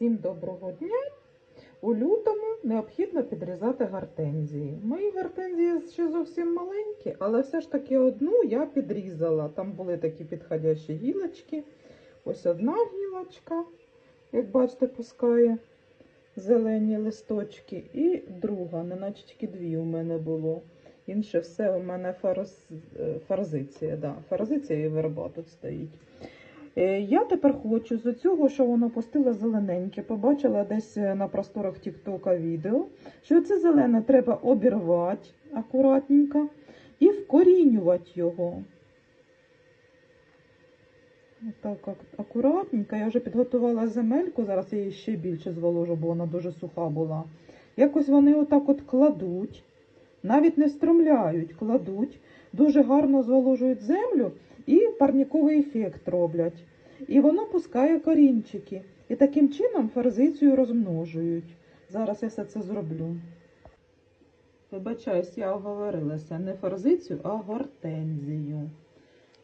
Всім доброго дня! У лютому необхідно підрізати гортензії. Мої гортензії ще зовсім маленькі, але все ж таки одну я підрізала. Там були такі підходящі гілочки. Ось одна гілочка, як бачите, пускає зелені листочки. І друга, неначе тільки дві у мене було. Інше все у мене фарз... е, фарзиція. Да. Фарзиція і верба тут стоїть. Е, Я тепер хочу з цього, що воно пустило зелененьке, побачила десь е, на просторах Тіктока відео, що це зелене треба обірвати акуратненько і вкорінювати його. Так, ак- акуратненько. Я вже підготувала земельку, зараз я її ще більше зволожу, бо вона дуже суха була. Якось вони отак от кладуть, навіть не стромляють, кладуть, дуже гарно зволожують землю і парніковий ефект роблять. І воно пускає корінчики. І таким чином форзицію розмножують. Зараз я все це зроблю. Вибачаюсь, я оговорилася не форзицію, а гортензію.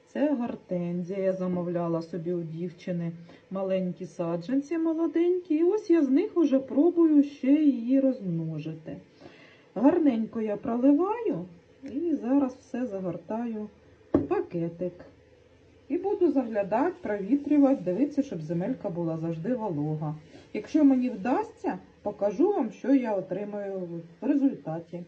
Це гортензія. Я замовляла собі у дівчини маленькі саджанці молоденькі. І ось я з них уже пробую ще її розмножити. Гарненько я проливаю і зараз все загортаю пакетик. І буду заглядати, провітрювати, дивитися, щоб земелька була завжди волога. Якщо мені вдасться, покажу вам, що я отримаю в результаті.